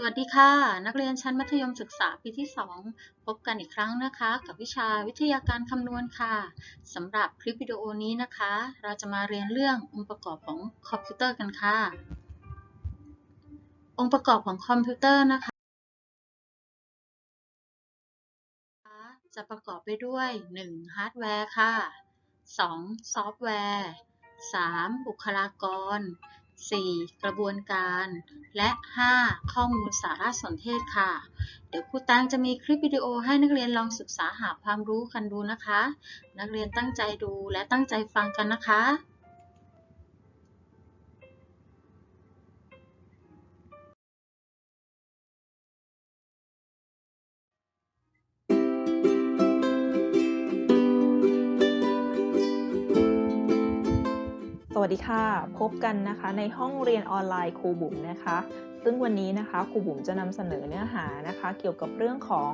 สวัสดีค่ะ นักเรียนชั้นมัธยมศึกษาปีที่ 2 พบกันอีกครั้งนะคะ กับวิชาวิทยาการคำนวณค่ะสำหรับคลิปวิดีโอนี้นะคะ เราจะมาเรียนเรื่ององค์ประกอบของคอมพิวเตอร์กันค่ะ องค์ประกอบของคอมพิวเตอร์นะคะ จะประกอบไปด้วย 1. ฮาร์ดแวร์ค่ะ 2. ซอฟต์แวร์ 3. บุคลากร 4. กระบวนการ และ 5. ข้อมูลสารสนเทศค่ะ เดี๋ยวครูตังจะมีคลิปวิดีโอให้นักเรียนลองศึกษาหาความรู้กันดูนะคะ นักเรียนตั้งใจดูและตั้งใจฟังกันนะคะ ดีค่ะ พบกันนะคะในห้องเรียนออนไลน์ครูบุ๋มนะคะ ซึ่งวันนี้นะคะครูบุ๋มจะนำเสนอเนื้อหานะคะ เกี่ยวกับเรื่องของ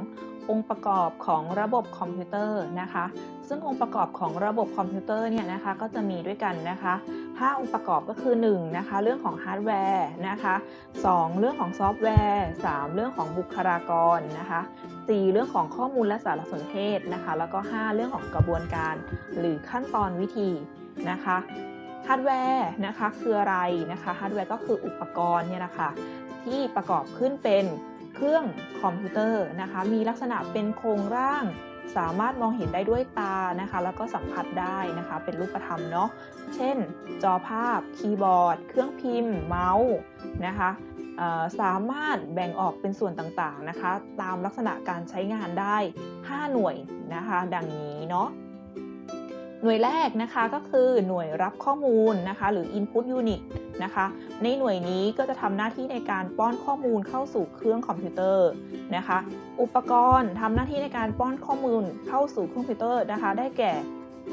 องค์ประกอบของระบบคอมพิวเตอร์นะคะ ซึ่งองค์ประกอบของระบบคอมพิวเตอร์เนี่ยนะคะก็จะมีด้วยกันนะคะ 5 องค์ประกอบก็คือ1นะคะเรื่องของฮาร์ดแวร์นะคะ 2 เรื่องของซอฟต์แวร์ 3 เรื่องของบุคลากรนะคะ4เรื่องของข้อมูลและสารสนเทศนะคะ แล้วก็ 5 เรื่องของกระบวนการ หรือขั้นตอนวิธีนะคะ ฮาร์ดแวร์นะคะคืออะไรนะคะฮาร์ดแวร์ก็คืออุปกรณ์เนี่ยนะคะที่ประกอบขึ้นเป็นเครื่องคอมพิวเตอร์นะคะมีลักษณะเป็นโครงร่างสามารถมองเห็นได้ด้วยตานะคะ แล้วก็สัมผัสได้นะคะ เป็นรูปธรรมเนาะเช่น จอภาพ คีย์บอร์ด เครื่องพิมพ์ เมาส์นะคะสามารถแบ่งออกเป็นส่วนต่างๆนะคะ ตามลักษณะการใช้งานได้ 5 หน่วยนะคะ ดังนี้เนาะ หน่วยแรกนะคะก็คือหน่วยรับข้อมูลนะคะหรือ input unit นะคะในหน่วยนี้ก็จะทำหน้าที่ในการป้อนข้อมูลเข้าสู่เครื่องคอมพิวเตอร์นะคะอุปกรณ์ทำหน้าที่ในการป้อนข้อมูลเข้าสู่เครื่องคอมพิวเตอร์นะคะได้แก่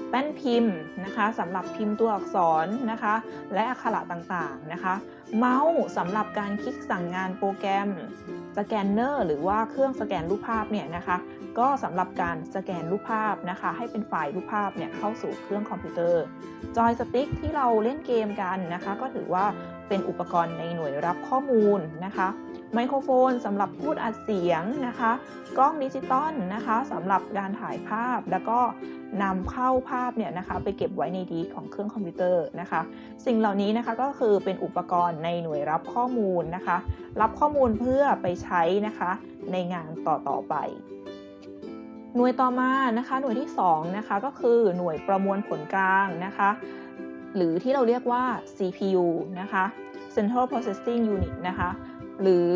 แป้นพิมพ์นะคะสำหรับพิมพ์ตัวอักษรนะคะและอักขระต่างๆนะคะ เมาส์สำหรับการคลิกสั่งงานโปรแกรมสแกนเนอร์หรือว่าเครื่องสแกนรูปภาพเนี่ยนะคะ ก็สำหรับการสแกนรูปภาพนะคะ ให้เป็นไฟล์รูปภาพเนี่ยเข้าสู่เครื่องคอมพิวเตอร์จอยสติ๊กที่เราเล่นเกมกันนะคะ ก็ถือว่าเป็นอุปกรณ์ในหน่วยรับข้อมูลนะคะ ไมโครโฟนสำหรับพูดอัดเสียงนะคะ กล้องดิจิตอลนะคะสำหรับการถ่ายภาพแล้วก็นำเข้าภาพเนี่ยนะคะไปเก็บไว้ในดีสของเครื่องคอมพิวเตอร์นะคะ สิ่งเหล่านี้นะคะก็คือเป็นอุปกรณ์ในหน่วยรับข้อมูลนะคะ รับข้อมูลเพื่อไปใช้นะคะในงานต่อๆไปหน่วยต่อมานะคะหน่วยที่2นะคะก็คือหน่วยประมวลผลกลางนะคะ หรือที่เราเรียกว่า CPU นะคะ Central Processing Unit นะคะ หรือ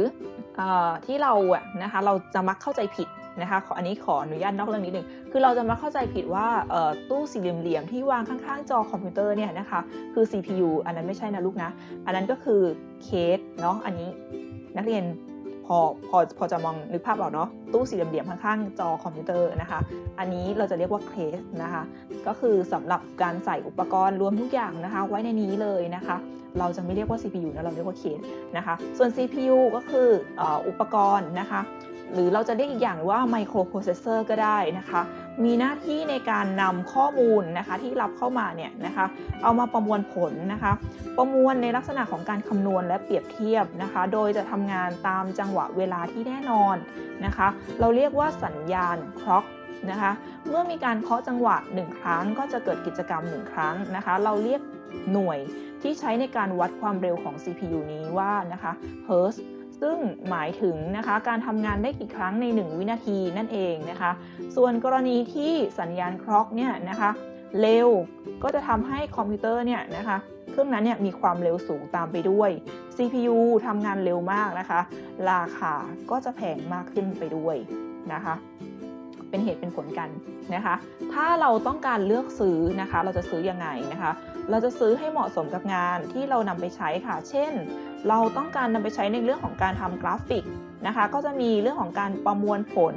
อที่เราอะนะคะเราจะมักเข้าใจผิดนะคะขออันนี้ขออนุญาตนอกเรื่องนิดนึงคือเราจะมาเข้าใจผิดว่าตู้สี่เหลี่ยมๆที่วางข้างๆ จอคอมพิวเตอร์เนี่ยนะคะคือ CPU อันนั้นไม่ใช่นะลูกนะ อันนั้นก็คือเคสเนาะอันนี้นักเรียน พอพอพอจะมองนึกภาพออกเนาะตู้สี่เหลี่ยมๆข้างๆจอคอมพิวเตอร์นะคะ อันนี้เราจะเรียกว่าเคสนะคะ ก็คือสำหรับการใส่อุปกรณ์รวมทุกอย่างนะคะ ไว้ในนี้เลยนะคะ เราจะไม่เรียกว่า CPU นะเราเรียกว่าเคสนะคะ ส่วน CPU ก็คืออุปกรณ์นะคะ หรือเราจะเรียกอีกอย่างว่าไมโครโปรเซสเซอร์ก็ได้นะคะ มีหน้าที่ในการนำข้อมูลนะคะที่รับเข้ามาเนี่ยนะคะเอามาประมวลผลนะคะ ประมวลในลักษณะของการคำนวณและเปรียบเทียบนะคะ โดยจะทำงานตามจังหวะเวลาที่แน่นอนนะคะ เราเรียกว่าสัญญาณคล็อกนะคะเมื่อมีการเคาะจังหวะ 1 ครั้ง ก็จะเกิดกิจกรรม 1 ครั้งนะคะ เราเรียกหน่วยที่ใช้ในการวัดความเร็วของ CPU นี้ว่านะคะ Hertz ซึ่งหมายถึงนะคะการทำงานได้กี่ครั้งใน 1 วินาทีนั่นเองนะคะ ส่วนกรณีที่สัญญาณคล็อกเนี่ยนะคะเร็วก็จะทำให้คอมพิวเตอร์เนี่ยนะคะเครื่องนั้นเนี่ยมีความเร็วสูงตามไปด้วย CPU ทำงานเร็วมากนะคะ ราคาก็จะแพงมากขึ้นไปด้วยนะคะ เป็นเหตุเป็นผลกันนะคะ ถ้าเราต้องการเลือกซื้อนะคะ เราจะซื้อยังไงนะคะ เราจะซื้อให้เหมาะสมกับงานที่เรานำไปใช้ค่ะ เช่น เราต้องการนำไปใช้ในเรื่องของการทำกราฟิกนะคะ ก็จะมีเรื่องของการประมวลผล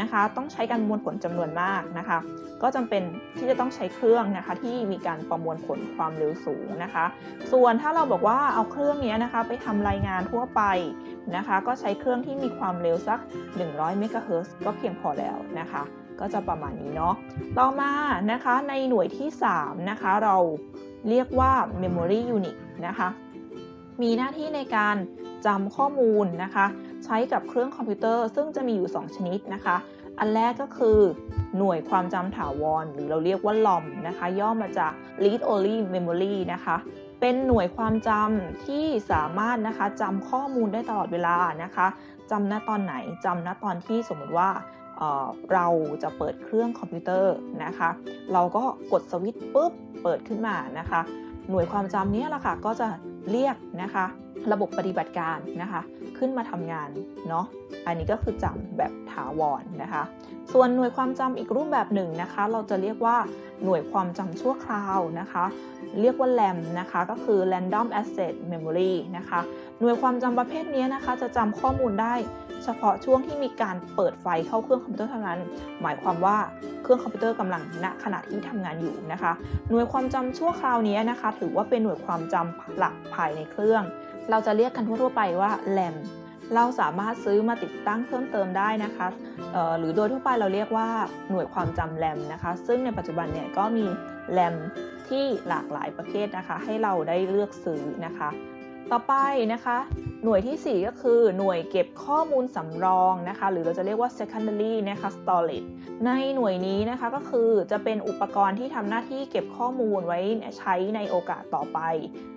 นะคะ ต้องใช้การประมวลผลจำนวนมากนะคะ ก็จำเป็นที่จะต้องใช้เครื่องนะคะ ที่มีการประมวลผลความเร็วสูงนะคะ ส่วนถ้าเราบอกว่าเอาเครื่องนี้นะคะ ไปทำรายงานทั่วไปนะคะ ก็ใช้เครื่องที่มีความเร็วสัก 100 เมกะเฮิรตซ์ก็เพียงพอแล้วนะคะก็จะประมาณนี้เนาะ ต่อมานะคะในหน่วยที่ 3 นะคะ เราเรียกว่า memory unit นะคะ มีหน้าที่ในการจำข้อมูลนะคะ ใช้กับเครื่องคอมพิวเตอร์ ซึ่งจะมีอยู่ 2 ชนิดนะคะ อันแรกก็คือหน่วยความจำถาวร หรือเราเรียกว่า LOM นะคะ ย่อมาจาก Read Only Memory นะคะ เป็นหน่วยความจำที่สามารถนะคะจำข้อมูลได้ตลอดเวลานะคะจำณตอนไหนจำณตอนที่สมมติว่าเราจะเปิดเครื่องคอมพิวเตอร์นะคะ เราก็กดสวิตช์ปุ๊บเปิดขึ้นมานะคะ หน่วยความจำนี้แหละค่ะก็จะเรียกนะคะ ระบบปฏิบัติการนะคะ ขึ้นมาทำงานเนาะอันนี้ก็คือจำแบบถาวรนะคะ ส่วนหน่วยความจำอีกรูปแบบหนึ่งนะคะ เราจะเรียกว่าหน่วยความจำชั่วคราวนะคะ เรียกว่า RAM นะคะก็คือ Random Access Memory นะคะ หน่วยความจำประเภทนี้นะคะ จะจำข้อมูลได้เฉพาะช่วงที่มีการเปิดไฟเข้าเครื่องคอมพิวเตอร์เท่านั้น หมายความว่าเครื่องคอมพิวเตอร์กำลังณขณะที่ทำงานอยู่นะคะ หน่วยความจำชั่วคราวนี้นะคะ ถือว่าเป็นหน่วยความจำหลักภายในเครื่อง เราจะเรียกกันทั่วไปว่าแลมเราสามารถซื้อมาติดตั้งเพิ่มเติมได้นะคะหรือโดยทั่วไปเราเรียกว่าหน่วยความจำแรมนะคะ ซึ่งในปัจจุบันเนี่ยก็มีแรมที่หลากหลายประเภทนะคะ ให้เราได้เลือกซื้อนะคะ ต่อไปนะคะ หน่วยทีสี่ 4 ก็คือหน่วยเก็บข้อมูลสำรองนะคะ หรือเราจะเรียกว่า secondary นะคะ storage ในหน่วยนี้นะคะก็คือจะเป็นอุปกรณ์ที่ทำหน้าที่เก็บข้อมูลไว้ใช้ในโอกาสต่อไป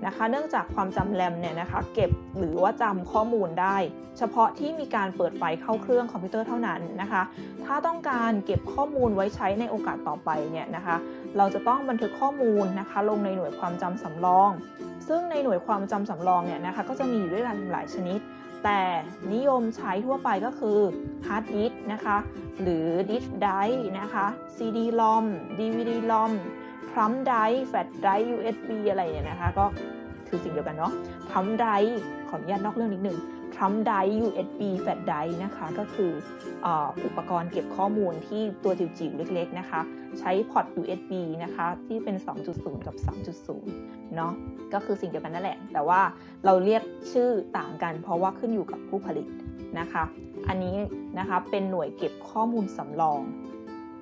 นะคะ เนื่องจากความจำแรมเนี่ยนะคะเก็บหรือว่าจำข้อมูลได้ เฉพาะที่มีการเปิดไฟเข้าเครื่องคอมพิวเตอร์เท่านั้นนะคะ ถ้าต้องการเก็บข้อมูลไว้ใช้ในโอกาสต่อไปเนี่ยนะคะ เราจะต้องบันทึกข้อมูลนะคะ ลงในหน่วยความจำสำรอง ซึ่งในหน่วยความจำสำรองเนี่ยนะคะก็จะมีอยู่ด้วยกันหลายชนิด แต่นิยมใช้ทั่วไปก็คือฮาร์ดดิสนะคะ หรือดิสไดนะคะ CD ROM DVD ROM thumb drive flash drive USB อะไรเนี่ยนะคะ ก็คือสิ่งเดียวกันเนาะพรัมไดขออนุญาตนอกเรื่องนิดนึง thumb drive USB flash drive นะคะก็คืออ่ออุปกรณ์เก็บข้อมูลที่ตัวจิ๋วๆเล็กๆนะคะ ใช้พอร์ต USB นะคะที่เป็น 2.0 กับ 3.0 เนาะก็คือสิ่งเดียวกันนั่นแหละ แต่ว่าเราเรียกชื่อต่างกันเพราะว่าขึ้นอยู่กับผู้ผลิตนะคะ อันนี้นะคะเป็นหน่วยเก็บข้อมูลสำรอง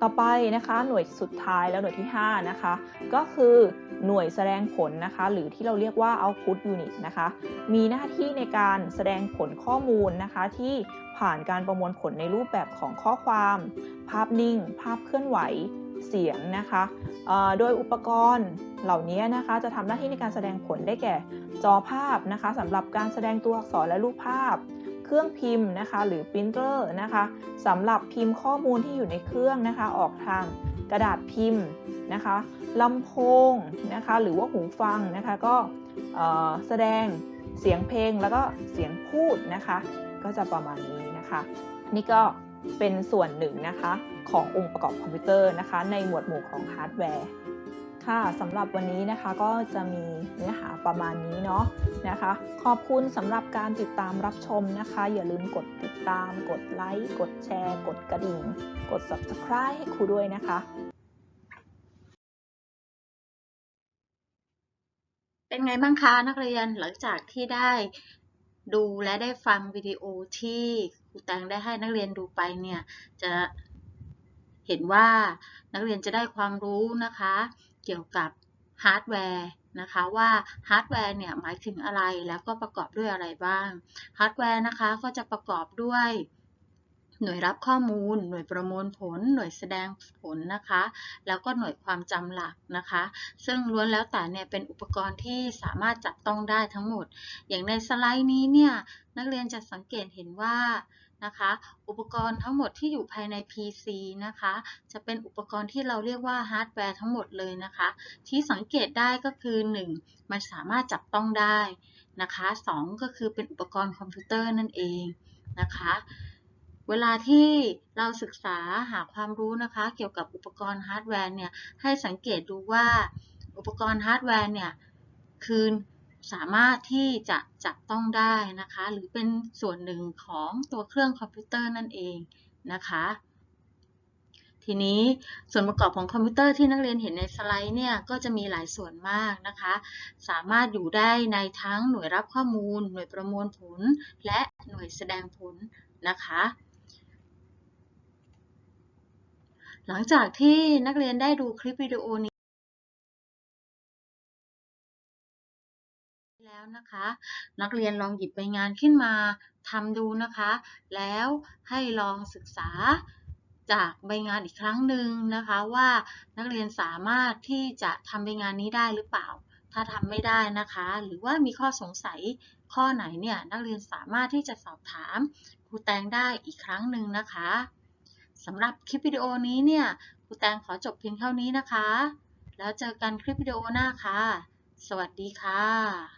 ต่อไปนะคะหน่วยสุดท้ายแล้วหน่วยที่ 5 นะคะ ก็คือหน่วยแสดงผลนะคะ หรือที่เราเรียกว่า output unit นะคะ มีหน้าที่ในการแสดงผลข้อมูลนะคะ ที่ผ่านการประมวลผลในรูปแบบของข้อความ ภาพนิ่ง ภาพเคลื่อนไหวเสียงนะคะโดยอุปกรณ์เหล่านี้นะคะ จะทำหน้าที่ในการแสดงผลได้แก่จอภาพนะคะสำหรับการแสดงตัวอักษรและรูปภาพ เครื่องพิมพ์นะคะหรือปรินเตอร์นะคะสำหรับพิมพ์ข้อมูลที่อยู่ในเครื่องนะคะ ออกทางกระดาษพิมพ์นะคะลำโพงนะคะหรือว่าหูฟังนะคะก็แสดงเสียงเพลงแล้วก็เสียงพูดนะคะ ก็จะประมาณนี้นะคะ นี่ก็เป็นส่วนหนึ่งนะคะขององค์ประกอบคอมพิวเตอร์นะคะ ในหมวดหมู่ของฮาร์ดแวร์ ค่ะสำหรับวันนี้นะคะก็จะมีเนื้อหาประมาณนี้เนาะนะคะ ขอบคุณสำหรับการติดตามรับชมนะคะ อย่าลืมกดติดตาม กดไลค์ กดแชร์ กดกระดิ่ง กด subscribe ให้ครูด้วยนะคะ เป็นไงบ้างคะนักเรียนหลังจากที่ได้ดูและได้ฟังวิดีโอที่ครูแตงได้ให้นักเรียนดูไปเนี่ยจะเห็นว่านักเรียนจะได้ความรู้นะคะ เกี่ยวกับฮาร์ดแวร์นะคะว่าฮาร์ดแวร์เนี่ยหมายถึงอะไรแล้วก็ประกอบด้วยอะไรบ้างฮาร์ดแวร์นะคะก็จะประกอบด้วยหน่วยรับข้อมูล หน่วยประมวลผล หน่วยแสดงผลนะคะ แล้วก็หน่วยความจำหลักนะคะ ซึ่งล้วนแล้วแต่เนี่ยเป็นอุปกรณ์ที่สามารถจับต้องได้ทั้งหมด อย่างในสไลด์นี้เนี่ยนักเรียนจะสังเกตเห็นว่า นะคะ อุปกรณ์ทั้งหมดที่อยู่ภายใน PC นะคะ จะเป็นอุปกรณ์ที่เราเรียกว่าฮาร์ดแวร์ทั้งหมดเลยนะคะ ที่สังเกตได้ก็คือ 1. มันสามารถจับต้องได้นะคะ 2. ก็คือเป็นอุปกรณ์คอมพิวเตอร์นั่นเองนะคะเวลาที่เราศึกษาหาความรู้นะคะ เกี่ยวกับอุปกรณ์ฮาร์ดแวร์เนี่ยให้สังเกตดูว่าอุปกรณ์ฮาร์ดแวร์เนี่ยคือ สามารถที่จะจับต้องได้นะคะ หรือเป็นส่วนหนึ่งของตัวเครื่องคอมพิวเตอร์นั่นเองนะคะ ทีนี้ส่วนประกอบของคอมพิวเตอร์ที่นักเรียนเห็นในสไลด์เนี่ยก็จะมีหลายส่วนมากนะคะ สามารถอยู่ได้ในทั้งหน่วยรับข้อมูล หน่วยประมวลผล และหน่วยแสดงผลนะคะหลังจากที่นักเรียนได้ดูคลิปวิดีโอ แล้วนะคะ นักเรียนลองหยิบใบงานขึ้นมาทำดูนะคะ แล้วให้ลองศึกษาจากใบงานอีกครั้งหนึ่งนะคะว่านักเรียนสามารถที่จะทำใบงานนี้ได้หรือเปล่า ถ้าทำไม่ได้นะคะ หรือว่ามีข้อสงสัยข้อไหนเนี่ยนักเรียนสามารถที่จะสอบถามครูแตงได้อีกครั้งหนึ่งนะคะสำหรับคลิปวิดีโอนี้เนี่ยครูแตงขอจบเพียงเท่านี้นะคะ แล้วเจอกันคลิปวิดีโอหน้าค่ะ สวัสดีค่ะ